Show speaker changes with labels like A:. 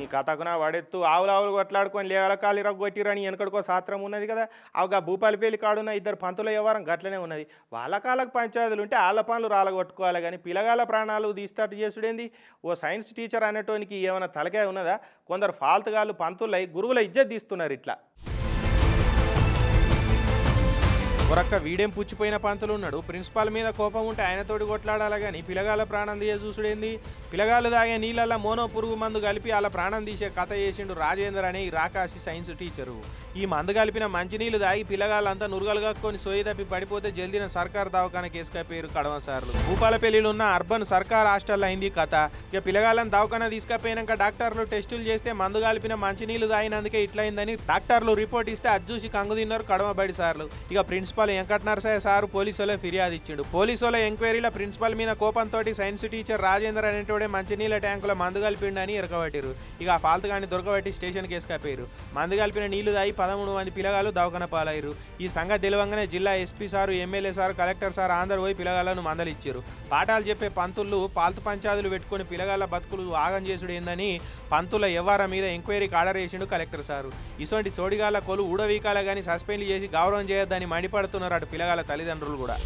A: ఈ కథకున వాడెత్తు ఆవులు ఆవులు కొట్లాడుకొని లేవల కాలు కొట్టిరని వెనకడికో సాత్రం ఉన్నది కదా. అవుగా భూపాలపల్లి కాడున్న ఇద్దరు పంతుల వ్యవహారం గట్లనే ఉన్నది. వాళ్ళ కాళ్ళకు పంచాయతీలు ఉంటే వాళ్ళ పనులు రాలగొట్టుకోవాలి కానీ పిల్లగాల ప్రాణాలు తీస్తాటు చేసుడేంది? ఓ సైన్స్ టీచర్ అనేటోనికి ఏమైనా తలకాయ ఉన్నదా? కొందరు ఫాల్తుగాళ్ళు పంతులై గురువుల ఇజ్జత్ తీస్తున్నారు ఇట్లా. ఒరక్క వీడేం పుచ్చిపోయిన పంతులు ఉన్నాడు? ప్రిన్సిపాల్ మీద కోపం ఉంటే ఆయనతోటి కొట్లాడాలి కానీ పిలగాల ప్రాణం తీయ చూసుడేంది? పిలగాలు తాగే నీళ్ళల్లో మోనో పురుగు మందు కలిపి అలా ప్రాణం తీసే కథ చేసిండు రాజేందర్ అనే ఈ రాకాశి సైన్స్ టీచరు. ఈ మందు కలిపిన మంచినీళ్ళు తాగి పిల్లగాళ్ళంతా నురుగలుగక్కొని సోయి తప్పి పడిపోతే జల్దిన సర్కార్ దవాఖాన కేసుకపోయారు కడవ సార్లు. భూపాలపల్లిలో ఉన్న అర్బన్ సర్కార్ హాస్టల్ అయింది కథ. ఇక పిల్లగాళ్ళని దవాఖాన తీసుకపోయినాక డాక్టర్లు టెస్టులు చేస్తే మందు కలిపిన మంచినీళ్ళు తాగినందుకే ఇట్లయిందని డాక్టర్లు రిపోర్ట్ ఇస్తే అది చూసి కంగు తిన్నారు కడవబడి సార్లు. ఇక ప్రిన్సిపాల్ వెంకట నరసయ్య సారు పోలీసులే ఫిర్యాదు ఇచ్చిండు. పోలీసుల ఎంక్వైరీలో ప్రిన్సిపాల్ మీద కోపంతో సైన్స్ టీచర్ రాజేందర్ అనేటోడే మంచినీళ్ళ ట్యాంకులో మందు కలిపిండని ఇరకబట్టిరు ఇక ఆ ఫాల్తు కానీ దొరకబట్టి స్టేషన్ కేసుకపోయారు మందు కలిపిన నీళ్ళు తాగి పదమూడు మంది పిల్లగాలు దవాఖాన పాలయ్యారు. ఈ సంగతి తెలివంగానే జిల్లా SP sir MLA sir collector sir అందరూ పోయి పిల్లగాళ్ళను మందలిచ్చారు. పాఠాలు చెప్పే పంతులు పాల్తు పంచాదులు పెట్టుకుని పిల్లగాళ్ళ బతుకులు ఆగం చేసుడు ఏందని పంతుల వ్యవహారం మీద ఎంక్వైరీకి ఆర్డర్ చేసిండు కలెక్టర్ సారు. ఇటువంటి సోడిగాళ్ళ కొలు ఊడవీకాల కానీ సస్పెండ్ చేసి గౌరవం చేయొద్దని మండిపడుతున్నారు అటు పిల్లగాళ్ళ తల్లిదండ్రులు కూడా.